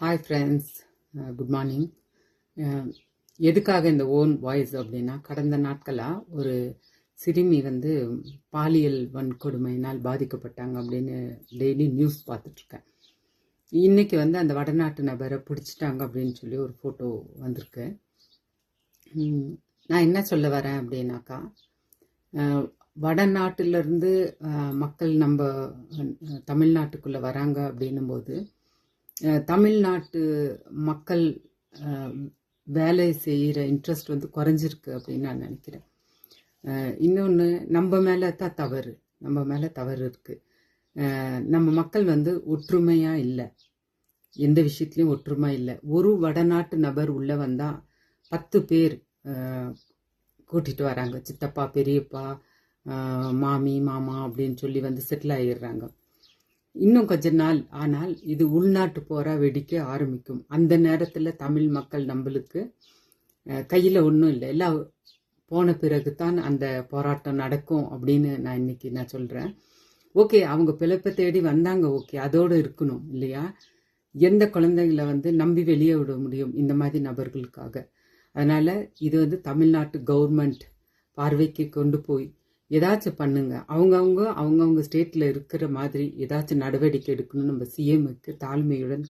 Hi friends good morning எதுக்காக இந்த own voice அப்படின்னா கடந்த நாட்களாக ஒரு சிறுமி வந்து பாலியல் வன்கொடுமையினால் பாதிக்கப்பட்டாங்க அப்படின்னு டெய்லி நியூஸ் பார்த்துட்ருக்கேன். இன்றைக்கி வந்து அந்த வடநாட்டு நபரை பிடிச்சிட்டாங்க அப்படின்னு சொல்லி ஒரு ஃபோட்டோ வந்திருக்கு. நான் என்ன சொல்ல வரேன் அப்படின்னாக்கா வடநாட்டிலிருந்து மக்கள் நம்ம தமிழ்நாட்டுக்குள்ளே வராங்க அப்படின்னும் போது தமிழ்நாட்டு மக்கள் வேலை செய்கிற இன்ட்ரெஸ்ட் வந்து குறைஞ்சிருக்கு அப்படின்னு நான் நினைக்கிறேன். இன்னொன்று நம்ம மேலே தான் தவறு. நம்ம மேலே தவறு இருக்குது நம்ம மக்கள் வந்து ஒற்றுமையாக இல்லை. எந்த விஷயத்துலையும் ஒற்றுமை இல்லை. ஒரு வடநாட்டு நபர் உள்ளே வந்தால் பத்து பேர் கூட்டிகிட்டு வராங்க. சித்தப்பா பெரியப்பா மாமி மாமா அப்படின்னு சொல்லி வந்து செட்டில் ஆகிடுறாங்க இன்னும் கொஞ்ச நாள் ஆனால் இது உள்நாட்டு போரா வெடிக்க ஆரம்பிக்கும். அந்த நேரத்தில் தமிழ் மக்கள் நம்மளுக்கு கையில் ஒன்றும் இல்லை. எல்லாம் போன பிறகு தான் அந்த போராட்டம் நடக்கும் அப்படின்னு நான் இன்னைக்கு நான் சொல்கிறேன் ஓகே அவங்க பிழைப்பை தேடி வந்தாங்க. ஓகே அதோடு இருக்கணும் இல்லையா? எந்த குழந்தைங்களை வந்து நம்பி வெளியே விட முடியும் இந்த மாதிரி நபர்களுக்காக? அதனால் இது வந்து தமிழ்நாட்டு கவர்மெண்ட் பார்வைக்கு கொண்டு போய் ஏதாச்சும் பண்ணுங்க. அவங்கவுங்க அவங்கவுங்க ஸ்டேட்டில் இருக்கிற மாதிரி ஏதாச்சும் நடவடிக்கை எடுக்கணும்னு நம்ம சிஎம்க்கு தாழ்மையுடன்